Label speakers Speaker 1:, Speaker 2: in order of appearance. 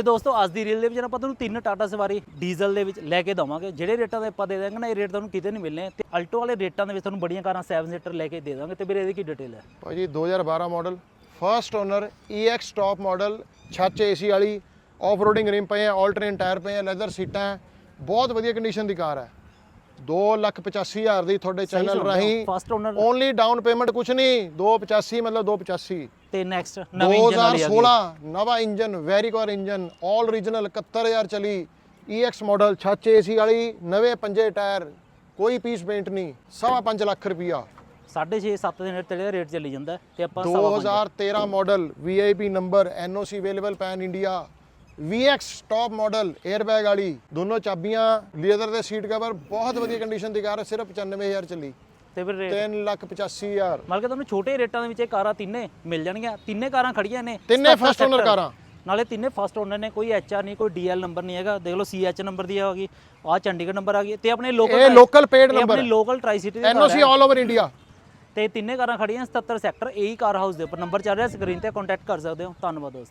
Speaker 1: ਤੇ ਦੋਸਤੋ, ਅੱਜ ਦੀ ਰੀਲ ਦੇ ਵਿੱਚ ਆਪਾਂ ਤੁਹਾਨੂੰ ਤਿੰਨ ਟਾਟਾ ਸਵਾਰੀ ਡੀਜ਼ਲ ਦੇ ਵਿੱਚ ਲੈ ਕੇ ਦਵਾਂਗੇ। ਜਿਹੜੇ ਰੇਟਾਂ ਦੇ ਆਪਾਂ ਦੇ ਦਾਂਗੇ ਨਾ, ਇਹ ਰੇਟ ਤੁਹਾਨੂੰ ਕਿਤੇ ਨਹੀਂ ਮਿਲਣੇ। ਤੇ ਅਲਟੋ ਵਾਲੇ ਰੇਟਾਂ ਦੇ ਵਿੱਚ ਤੁਹਾਨੂੰ ਬੜੀਆਂ ਕਾਰਾਂ 7 ਸੀਟਰ ਲੈ ਕੇ ਦੇ ਦਾਂਗੇ। ਤੇ ਵੀਰੇ, ਇਹਦੀ ਕੀ ਡਿਟੇਲ ਹੈ?
Speaker 2: ਭਾਜੀ 2012 model first owner EX top model ਛੱਚ AC ਵਾਲੀ ਆਫ ਰੋਡਿੰਗ ਰਿਮ ਪਏ ਆ ਆਲਟਰਨੇਟ ਟਾਇਰ ਪਏ ਆ ਲੈਦਰ ਸੀਟਾਂ ਬਹੁਤ ਵਧੀਆ ਕੰਡੀਸ਼ਨ ਦੀ ਕਾਰ ਹੈ। 285000 ਦੀ ਤੁਹਾਡੇ ਚੈਨਲ ਰਾਹੀਂ
Speaker 1: first owner
Speaker 2: only down payment ਕੁਛ ਨਹੀਂ 285 ਮਤਲਬ 285
Speaker 1: ਤੇ ਨੈਕਸਟ ਨਵੀਂ ਇੰਜਨ ਵਾਲੀ ਆ ਗਈ।
Speaker 2: 2016 ਨਵਾਂ engine Varicor engine all original 71000 ਚਲੀ। EX ਮਾਡਲ ਛੱਚ ਏਸੀ ਵਾਲੀ ਨਵੇਂ ਪੰਜੇ ਟਾਇਰ ਕੋਈ ਪੀਸ ਪੇਂਟ ਨਹੀਂ ਸਵਾ ਪੰਜ ਲੱਖ ਰੁਪਿਆ
Speaker 1: 6.5 7 ਦੇ ਨੇੜੇ ਤੇੜੇ ਰੇਟ ਚੱਲੀ ਜਾਂਦਾ ਤੇ ਆਪਾਂ ਸਵਾ ਪੰਜ
Speaker 2: 2013 model VIP number NOC available pan India VX top model airbag ਵਾਲੀ ਦੋਨੋਂ ਚਾਬੀਆਂ ਲੀਦਰ ਦੇ ਸੀਟ ਕਵਰ ਬਹੁਤ ਵਧੀਆ ਕੰਡੀਸ਼ਨ ਦੀ ਕਾਰ ਹੈ ਸਿਰਫ 95000 ਚੱਲੀ।
Speaker 1: ਤੇ ਫਿਰ ਰੇਟ?
Speaker 2: 385000
Speaker 1: ਮਤਲਬ ਕਿ ਤੁਹਾਨੂੰ ਛੋਟੇ ਰੇਟਾਂ ਦੇ ਵਿੱਚ ਇਹ ਕਾਰਾਂ ਤਿੰਨੇ ਮਿਲ ਜਾਣਗੀਆਂ। ਤਿੰਨੇ ਕਾਰਾਂ ਖੜੀਆਂ ਨੇ
Speaker 2: ਤਿੰਨੇ
Speaker 1: 77
Speaker 2: ਫਸਟ ਓਨਰ। ਕਾਰਾਂ।
Speaker 1: ਨਾਲੇ ਤਿੰਨੇ ਫਸਟ ਓਨਰ ਨੇ ਕੋਈ ਐਚਆਰ ਨਹੀਂ ਕੋਈ ਡੀਐਲ ਨੰਬਰ ਨਹੀਂ ਹੈਗਾ। ਦੇਖ ਲਓ ਸੀਐਚ ਨੰਬਰ ਦੀ ਆ ਗਈ ਆ ਚੰਡੀਗੜ੍ਹ ਨੰਬਰ ਆ ਗਈ। ਤੇ ਆਪਣੇ ਲੋਕਲ
Speaker 2: ਇਹ ਲੋਕਲ ਪੇਡ ਨੰਬਰ
Speaker 1: ਆਪਣੀ ਲੋਕਲ ਟਰਾਈ ਸਿਟੀ ਦੀ
Speaker 2: NOC ਆਲ ਓਵਰ ਇੰਡੀਆ
Speaker 1: ਤੇ ਤਿੰਨੇ ਕਾਰਾਂ ਖੜੀਆਂ 77 ਸੈਕਟਰ ਇਹੀ ਕਾਰ ਹਾਊਸ ਦੇ ਉੱਪਰ ਨੰਬਰ ਚੱਲ ਰਿਹਾ ਸਕਰੀਨ ਤੇ ਕੰਟੈਕਟ ਕਰ ਸਕਦੇ ਹੋ। ਧੰਨਵਾਦ ਦੋਸਤੋ।